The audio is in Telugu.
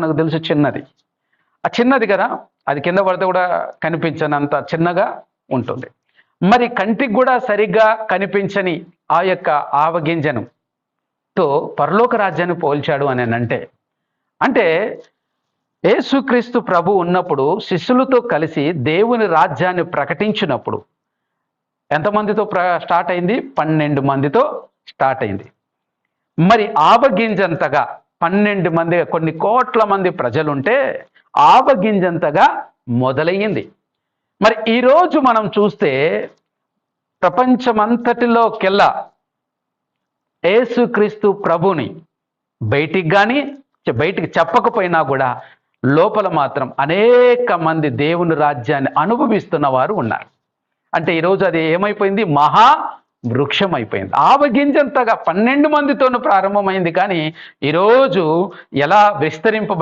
మనకు తెలుసు చిన్నది. ఆ చిన్నది కదా అది కింద పడితే కూడా కనిపించనంత చిన్నగా ఉంటుంది. మరి కంటికి కూడా సరిగ్గా కనిపించని ఆ యొక్క ఆవగింజను తో పరలోక రాజ్యాన్ని పోల్చాడు అని అంటే అంటే యేసుక్రీస్తు ప్రభు ఉన్నప్పుడు శిష్యులతో కలిసి దేవుని రాజ్యాన్ని ప్రకటించినప్పుడు ఎంతమందితో ప్ర స్టార్ట్ అయింది? పన్నెండు మందితో స్టార్ట్ అయింది. మరి ఆవగింజంతగా పన్నెండు మంది కొన్ని కోట్ల మంది ప్రజలుంటే ఆవగింజంతగా మొదలయ్యింది. మరి ఈరోజు మనం చూస్తే ప్రపంచమంతటిలోకెల్లా ఏసుక్రీస్తు ప్రభుని బయటికి కానీ బయటికి చెప్పకపోయినా కూడా లోపల మాత్రం అనేక మంది దేవుని రాజ్యాన్ని అనుభవిస్తున్న వారు ఉన్నారు. అంటే ఈరోజు అది ఏమైపోయింది? మహా వృక్షం అయిపోయింది ఆవగింజంతగా పన్నెండు మందితోనూ ప్రారంభమైంది కానీ ఈరోజు ఎలా విస్తరింపబడి